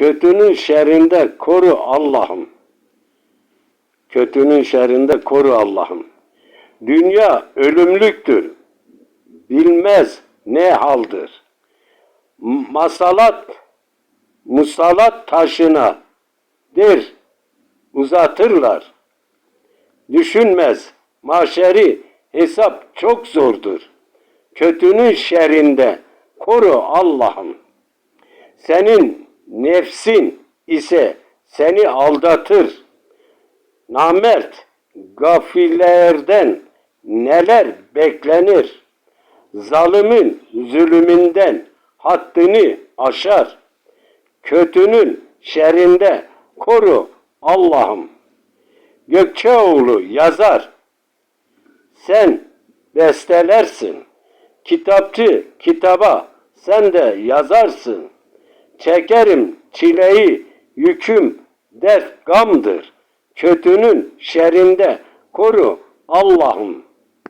Kötünün şerrinde koru Allah'ım. Kötünün şerrinde koru Allah'ım. Dünya ölümlüktür. Bilmez ne haldır. Masalat, musallat taşına der uzatırlar. Düşünmez. Maşeri hesap çok zordur. Kötünün şerrinde koru Allah'ım. Senin nefsin ise seni aldatır. Namert gafillerden neler beklenir? Zalimin zulümünden haddini aşar. Kötünün şerrinde koru Allah'ım. Gökçeoğlu yazar. Sen bestelersin. Kitapçı kitaba sen de yazarsın. Çekerim çileyi, yüküm dert gamdır. Kötünün şerrinde koru Allah'ım.